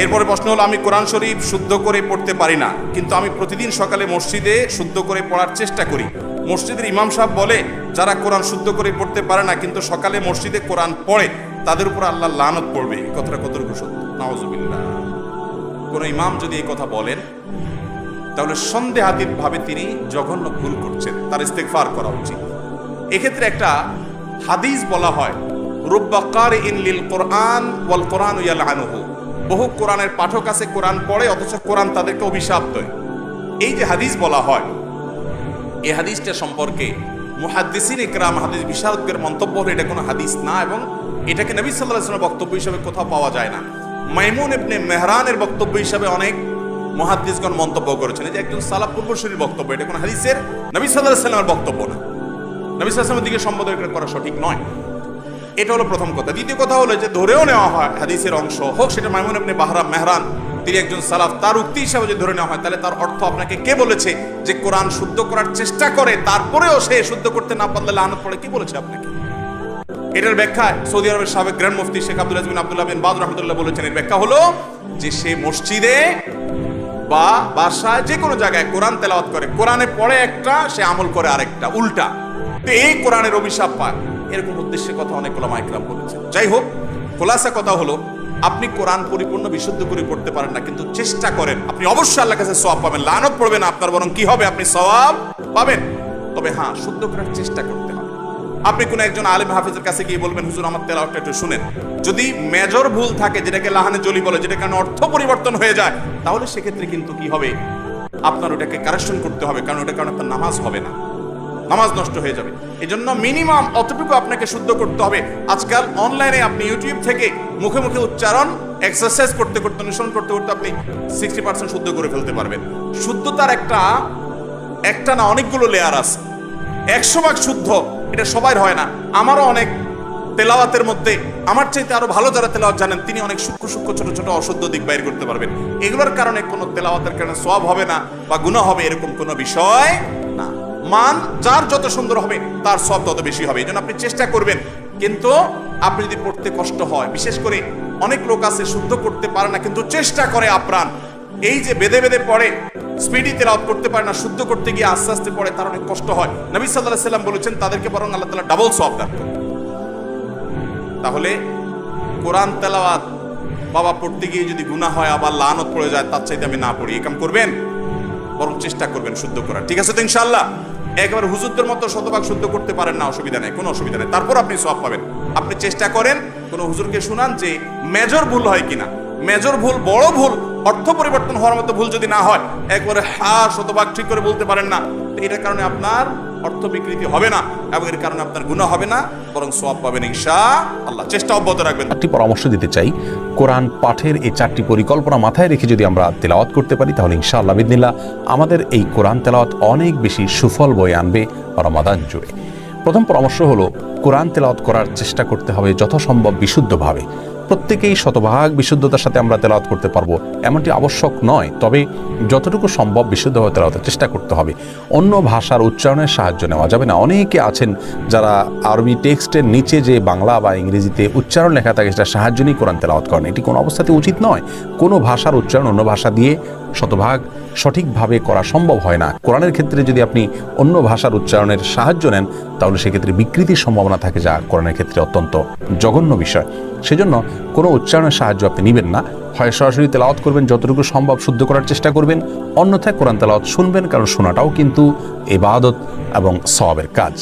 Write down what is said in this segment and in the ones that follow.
এরপরে প্রশ্ন হলো, আমি কোরআন শরীফ শুদ্ধ করে পড়তে পারি না, কিন্তু আমি প্রতিদিন সকালে মসজিদে শুদ্ধ করে পড়ার চেষ্টা করি। মসজিদের ইমাম সাহেব বলে, যারা কোরআন শুদ্ধ করে পড়তে পারে না, কিন্তু সকালে মসজিদে কোরআন পড়ে, তাদের উপর আল্লাহ লানত পড়বে। এই কথাটা কতটুকু সত্য? নওয়াজুবিল্লাহ কোনো ইমাম যদি এই কথা বলেন, তাহলে সন্দেহাতীত ভাবে তিনি জঘন্য ভুল করছেন। তার ইস্তেকফার করা উচিত। এক্ষেত্রে একটা হাদিস বলা হয় রুব্বাকার ইন লিল কোরআন ওয়াল কোরআন ইয়ালআনুহু। বহু কোরআনের পাঠক আছে, কোরআন পড়ে, অথচ কোরআন তাদেরকে অভিশাপ দেয়। এই যে হাদিস বলা হয় এই হাদিসটা সম্পর্কে মুহাদ্দিসিন ইকরাম হাদিস বিশারদদের মন্তব্য হলো, এটা কোনো হাদিস না এবং এটাকে নবী সাল্লাল্লাহু আলাইহি ওয়াসাল্লামের বক্তব্য হিসেবে কোথাও পাওয়া যায় না। মাইমুন ইবনে মেহরানের বক্তব্য হিসাবে অনেক মুহাদ্দিসগণ মন্তব্য করেছেন। যে একজন সালাফ পূর্বসূরির বক্তব্য, এটা কোনো হাদিসের নবী সাল্লাল্লাহু আলাইহি ওয়াসাল্লামের বক্তব্য না। নবী আলাইহি দিকে সম্বোধন করা সঠিক নয়। এটা হলো প্রথম কথা। দ্বিতীয় কথা হলো যে ধরেও নেওয়া হয়, হাদিসের অংশ হোক, সেটা মাইমুন আপনি বাহরাম মেহরান, তিনি একজন সালাফ, তার উক্তি হিসাবে যদি ধরে নেওয়া হয়, তাহলে তার অর্থ আপনাকে কে বলেছে যে কোরআন শুদ্ধ করার চেষ্টা করে, তারপরেও সে শুদ্ধ করতে না পারলে লানত পড়ে? কি বলেছে আপনাকে? এটার ব্যাখ্যায় সৌদি আরবের সাবেক গ্র্যান্ড মুফতি Sheikh Abdul Azmin Abdullah bin Baz রহমতুল্লাহ বলেছেন। এর ব্যাখ্যা হলো যে সে মসজিদে বা বাসায় যে কোনো জায়গায় কোরআন তেলাওয়াত করে। কোরআনে পড়ে একটা, সে আমল করে আরেকটা, উল্টা। তো এই কোরআনের অভিশাপ পায়। এরকম উদ্দেশ্যে কথা অনেক ওলামা ইকরাম বলেছে যাই হোক খোলাসা কথা হলো, আপনি কোরআন পরিপূর্ণ, বিশুদ্ধ করে পড়তে পারেন না, কিন্তু চেষ্টা করেন। আপনি অবশ্যই আল্লাহ কাছে সওয়াব পাবেন, লানত পড়বেন আপনার, বরং কি হবে? আপনি সওয়াব পাবেন। তবে হ্যাঁ শুদ্ধ করার চেষ্টা করতে হবে। আপনি কোন একজন আলেম হাফিজের কাছে গিয়ে বলবেন, হুজুর, আমার তেলাওয়াতটা একটু শুনেন। যদি মেজর ভুল থাকে, যেটাকে লাহানে জলি বলে যেটা কারণে অর্থ পরিবর্তন হয়ে যায়, তাহলে সেক্ষেত্রে কিন্তু কি হবে? আপনার ওটাকে কারেকশন করতে হবে, কারণ ওটা কারণে আপনার নামাজ হবে না। নামাজ নষ্ট হয়ে যাবে। এই জন্য মিনিমাম অতটুকু আপনাকে শুদ্ধ করতে হবে। আজকাল অনলাইনে আপনি ইউটিউব থেকে মুখে মুখে উচ্চারণ এক্সারসাইজ করতে করতে অনুসরণ করতে করতে আপনি সিক্সটি পার্সেন্ট শুদ্ধ করে ফেলতে পারবেন। শুদ্ধতার একটা একটা না অনেকগুলো লেয়ার আছে। একশো ভাগ শুদ্ধ, এটা সবার হয় না। আমারও অনেক তেলাওয়াতের মধ্যে, আমার চাইতে আরও ভালো যারা তেলাওয়াত জানেন, তিনি অনেক সূক্ষ্ম সূক্ষ্ম ছোট ছোট অশুদ্ধ দিক বাইর করতে পারবেন। এগুলোর কারণে কোনো তেলাওয়াতের কারণে সব হবে না বা গুনাহ হবে, এরকম কোনো বিষয় মান যার যত সুন্দর হবে, তার সব তত বেশি হবে। এই জন্য আপনি চেষ্টা করবেন। কিন্তু আপনি যদি পড়তে কষ্ট হয়, বিশেষ করে অনেক লোক আছে, শুদ্ধ করতে পারে না, কিন্তু চেষ্টা করে আপ্রাণ। এই যে বেদে বেদে পড়ে স্পিডি তেলাওয়াত করতে পারে না, শুদ্ধ করতে গিয়ে আস্তে আস্তে পড়ে, তার অনেক কষ্ট হয়। নবী সাল্লাহ সাল্লাম বলেছেন, তাদেরকে বরং আল্লাহ তালা ডাবল সব দান। তাহলে কোরআন তেলাওয়াত, বাবা পড়তে গিয়ে যদি গুনাহ হয়, আবার লানত পড়ে যায়, তার চাইতে আমি না পড়ি। একাম করবেন, বরং চেষ্টা করবেন শুদ্ধ করার। ঠিক আছে তো ইনশাল্লাহ একবার হুজুরদের মতো শতভাগ শুদ্ধ করতে পারেন না, অসুবিধা নেই, কোনো অসুবিধা নেই। তারপর আপনি সব পাবেন। আপনি চেষ্টা করেন কোনো হুজুরকে শুনান যে মেজর ভুল হয় কিনা। মেজর ভুল বড় ভুল, অর্থ পরিবর্তন হওয়ার মতো ভুল যদি না হয়, একবারে হা, শতভাগ ঠিক করে বলতে পারেন না। এটার কারণে আপনার অর্থ বিকৃতি হবে না এবং এর কারণে আপনার গুণা হবে না, বরং সব পাবেন ঈশা আল্লাহ চেষ্টা অব্যাহত রাখবেন। একটি পরামর্শ দিতে চাই, কোরআন পাঠের এই চারটি পরিকল্পনা মাথায় রেখে যদি আমরা তেলাওয়াত করতে পারি, তাহলে ইনশাআল্লাহ, বিদিনিল্লাহ, আমাদের এই কোরআন তেলাওয়াত অনেক বেশি সুফল বয়ে আনবে রমাদান জুড়ে। প্রথম পরামর্শ হলো কোরআন তেলাওয়াত করার চেষ্টা করতে হবে যথাসম্ভব বিশুদ্ধভাবে। প্রত্যেকেই শতভাগ বিশুদ্ধতার সাথে আমরা তেলাওয়াত করতে পারব, এমনটি আবশ্যক নয়, তবে যতটুকু সম্ভব বিশুদ্ধভাবে তেলাওয়াতের চেষ্টা করতে হবে। অন্য ভাষার উচ্চারণের সাহায্য নেওয়া যাবে না। অনেকে আছেন যারা আরবি টেক্সটের নিচে যে বাংলা বা ইংরেজিতে উচ্চারণ লেখা থাকে, সেটা সাহায্য নিয়ে কোরআন তেলাওয়াত করেন। এটি কোনো অবস্থাতে উচিত নয়। কোনো ভাষার উচ্চারণ অন্য ভাষা দিয়ে শতভাগ সঠিকভাবে করা সম্ভব হয় না। কোরআনের ক্ষেত্রে যদি আপনি অন্য ভাষার উচ্চারণের সাহায্য নেন, তাহলে সেক্ষেত্রে বিকৃতির সম্ভাবনা থাকে যা কোরআনের ক্ষেত্রে অত্যন্ত জঘন্য বিষয়। সেজন্য কোনো উচ্চারণের সাহায্য আপনি নেবেন না। হয় সরাসরি তেলাওয়াত করবেন, যতটুকু সম্ভব শুদ্ধ করার চেষ্টা করবেন। অন্যথায় কোরআন তেলাওয়াত শুনবেন, কারণ শোনাটাও কিন্তু এবাদত এবং সওয়াবের কাজ।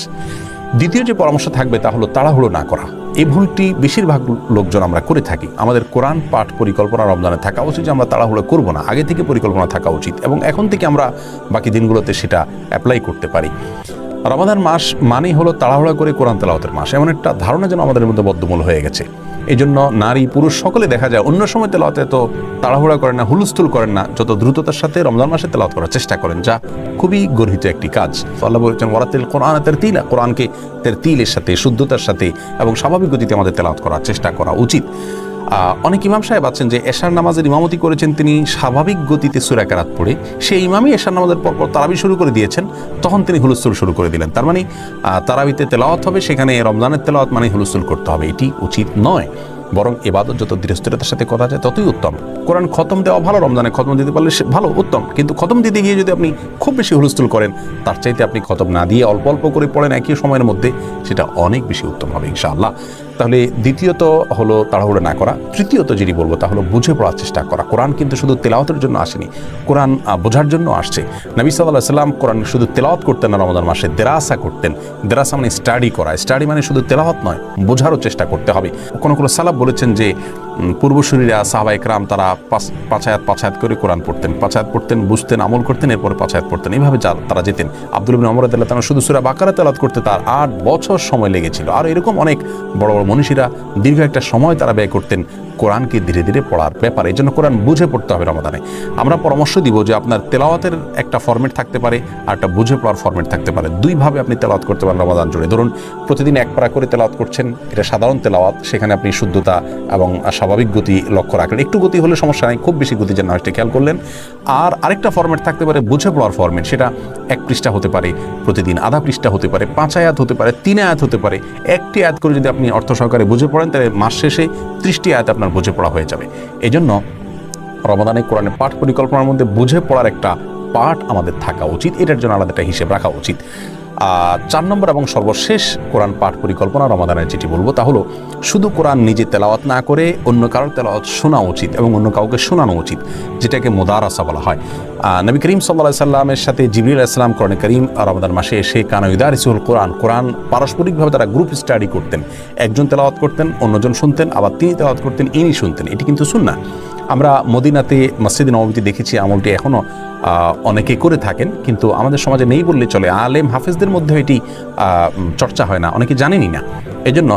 দ্বিতীয় যে পরামর্শ থাকবে তা হলো তাড়াহুড়ো না করা। এই ভুলটি বেশিরভাগ লোকজন আমরা করে থাকি। আমাদের কোরআন পাঠ পরিকল্পনা রমজানে থাকা উচিত, যে আমরা তাড়াহুড়ো করব না। আগে থেকে পরিকল্পনা থাকা উচিত এবং এখন থেকে আমরা বাকি দিনগুলোতে সেটা অ্যাপ্লাই করতে পারি। রমাদান মাস মানেই হলো তাড়াহুড়া করে কোরআন তেলাওয়াতের মাস। এমন একটা ধারণা যেন আমাদের মধ্যে বদ্ধমূল হয়ে গেছে। এই জন্য নারী, পুরুষ সকলে দেখা যায়, অন্য সময় তেলাওয়াতে তো তাড়াহুড়া করেন না, হুলস্থুল করেন না, যত দ্রুততার সাথে রমজান মাসে তেলাওয়াত করার চেষ্টা করেন, যা খুবই গর্হিত একটি কাজ। আল্লাহ বলেছেন ওরাতিল কোরআন তের তিলা কোরআনকে তের তিলের সাথে, শুদ্ধতার সাথে এবং স্বাভাবিক গতিতে আমাদের তেলাওয়াত করার চেষ্টা করা উচিত। অনেক ইমাম সাহেব আছেন যে এশার নামাজের ইমামতি করেছেন, তিনি স্বাভাবিক গতিতে সুরাকারাত পড়ে। সেই ইমামই এশার নামাজের পরপর তারাবি শুরু করে দিয়েছেন, তখন তিনি হুলস্থুল শুরু করে দিলেন। তার মানে তারাবিতে তেলাওয়াত হবে, সেখানে রমজানের তেলাওয়াত মানে হুলস্থুল করতে হবে। এটি উচিত নয়, বরং এবাদত যত দৃঢ়স্থিরতার সাথে করা যায় ততই উত্তম। কোরআন খতম দেওয়া ভালো, রমজানে খতম দিতে পারলে ভালো, উত্তম। কিন্তু খতম দিতে গিয়ে যদি আপনি খুব বেশি হুলস্থুল করেন, তার চাইতে আপনি খতম না দিয়ে অল্প অল্প করে পড়েন একই সময়ের মধ্যে, সেটা অনেক বেশি উত্তম হবে, ইনশাআল্লাহ। তাহলে দ্বিতীয়ত হলো তাড়াহুড়ো না করা। তৃতীয়ত যেটি বলব তা হলো বুঝে পড়ার চেষ্টা করা। কোরআন কিন্তু শুধু তেলাওয়াতের জন্য আসেনি, কোরআন বোঝার জন্য আসছে। নবী সাল্লাহ সাল্লাম কোরআন শুধু তেলাওয়াত করতেন না, রমজান মাসে দেরাসা করতেন। দেরাসা মানে স্টাডি করা। স্টাডি মানে শুধু তেলাওয়াত নয়, বোঝারও চেষ্টা করতে হবে। কোনো কোনো সালাব বলেছেন যে পূর্বসূরীরা সাহাবা একরাম তারা পাঁচায়াত পাঁচায়াত করে কোরআন পড়তেন, পাঁচায়াত পড়তেন, বুঝতেন, আমল করতেন, এরপরে পাঁচায়াত পড়তেন। এইভাবে তারা যেতেন। আব্দুল বিন অমর আদাল্লাহ তারা শুধু সুরা বাকারা তেলাত করতে তার আট বছর সময় লেগেছিল। আর এরকম অনেক বড় বড় মনীষীরা দীর্ঘ একটা সময় তারা ব্যয় করতেন কোরআনকে ধীরে ধীরে পড়ার ব্যাপার। এই জন্য কোরআন বুঝে পড়তে হবে রমাদানে। আমরা পরামর্শ দিব যে আপনার তেলাওয়াতের একটা ফরম্যাট থাকতে পারে আর একটা বুঝে পড়ার ফরম্যাট থাকতে পারে। দুইভাবে আপনি তেলাওয়াত করতে পারেন রমাদান জুড়ে। ধরুন, প্রতিদিন এক পারা করে তেলাওয়াত করছেন, এটা সাধারণ তেলাওয়াত। সেখানে আপনি শুদ্ধতা এবং স্বাভাবিক গতি লক্ষ্য রাখলেন। একটু গতি হলে সমস্যা নেই, খুব বেশি গতি যেন সেটা খেয়াল করলেন। আর আরেকটা ফরম্যাট থাকতে পারে বুঝে পড়ার ফরম্যাট সেটা এক পৃষ্ঠা হতে পারে প্রতিদিন, আধা পৃষ্ঠা হতে পারে, পাঁচ আয়াত হতে পারে, তিন আয়াত হতে পারে। একটি আয়াত করে যদি আপনি অর্থ সহকারে বুঝে পড়েন, তাহলে মাস শেষে ত্রিশটি আয়াত আপনার বুঝে পড়া হয়ে যাবে। এই জন্য রমাদানে কোরআনের পাঠ পরিকল্পনার মধ্যে বুঝে পড়ার একটা পাঠ আমাদের থাকা উচিত, এটার জন্য আলাদা একটা হিসেব রাখা উচিত। আর চার নম্বর এবং সর্বশেষ কোরআন পাঠ পরিকল্পনা রমাদানের যেটি বলব তা হলো, শুধু কোরআন নিজে তেলাওয়াত না করে অন্য কারোর তেলাওয়াত শোনা উচিত এবং অন্য কাউকে শোনানো উচিত, যেটাকে মোদারাসা বলা হয়। নবী করিম সাল্লা সাল্লামের সাথে জিবরিল ইসলাম কোরআন করিম রমাদান মাসে এসে কানইদার ইসুল কোরআন কোরআন পারস্পরিকভাবে তারা গ্রুপ স্টাডি করতেন। একজন তেলাওয়াত করতেন, অন্যজন শুনতেন, আবার তিনি তেলাওয়াত করতেন, ইনি শুনতেন। এটি কিন্তু শুননা আমরা মদিনাতে মসজিদ নবমীতে দেখেছি আমলটি এখনও অনেকে করে থাকেন, কিন্তু আমাদের সমাজে নেই বললে চলে। আলেম হাফেজদের মধ্যে এটি চর্চা হয় না, অনেকে জানেনই না। এজন্য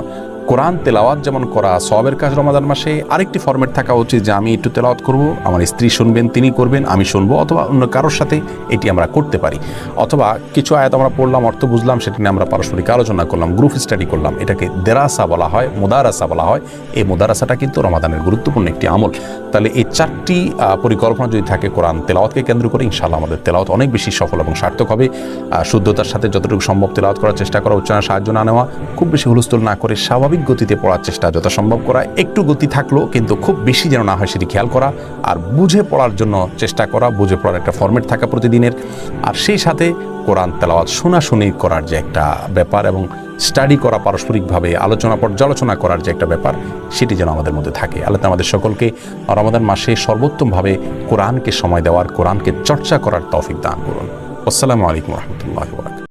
কোরআন তেলাওয়াত যেমন করা সবের কাজ রমাদান মাসে, আরেকটি ফর্মেট থাকা উচিত যে আমি একটু তেলাওয়াত করব, আমার স্ত্রী শুনবেন, তিনি করবেন, আমি শুনব, অথবা অন্য কারোর সাথে এটি আমরা করতে পারি। অথবা কিছু আয়াত আমরা পড়লাম, অর্থ বুঝলাম, সেটি নিয়ে আমরা পারস্পরিক আলোচনা করলাম গ্রুপ স্টাডি করলাম। এটাকে দেরাসা বলা হয়, মোদারাসা বলা হয়। এই মোদারাসাটা কিন্তু রমাদানের গুরুত্বপূর্ণ একটি আমল। তাহলে এই চারটি পরিকল্পনা যদি থাকে কোরআন তেলাওয়াতকে কেন্দ্র করে ইনশাল্লাহ আমাদের তেলাওয়াত অনেক বেশি সফল এবং সার্থক হবে। শুদ্ধতার সাথে যতটুকু সম্ভব তেলাওয়াত করার চেষ্টা করা, উচ্চারণে সাহায্য না নেওয়া, খুব বেশি হুলস্থুল না করে স্বাভাবিক গতিতে পড়ার চেষ্টা যথাসম্ভব করা, একটু গতি থাকল কিন্তু খুব বেশি যেন না হয় সেটি খেয়াল করা আর বুঝে পড়ার জন্য চেষ্টা করা, বুঝে পড়ার একটা ফরম্যাট থাকা প্রতিদিনের। আর সেই সাথে কোরআন তেলাওয়াত শোনাশুনি করার যে একটা ব্যাপার এবং স্টাডি করা পারস্পরিকভাবে, আলোচনা পর্যালোচনা করার যে একটা ব্যাপার, সেটি যেন আমাদের মধ্যে থাকে। আল্লাহ আমাদের সকলকে রমাদান মাসে সর্বোত্তমভাবে কোরআনকে সময় দেওয়ার, কোরআনকে চর্চা করার তৌফিক দান করুন। আসসালামু আলাইকুম রহমতুল্লাহ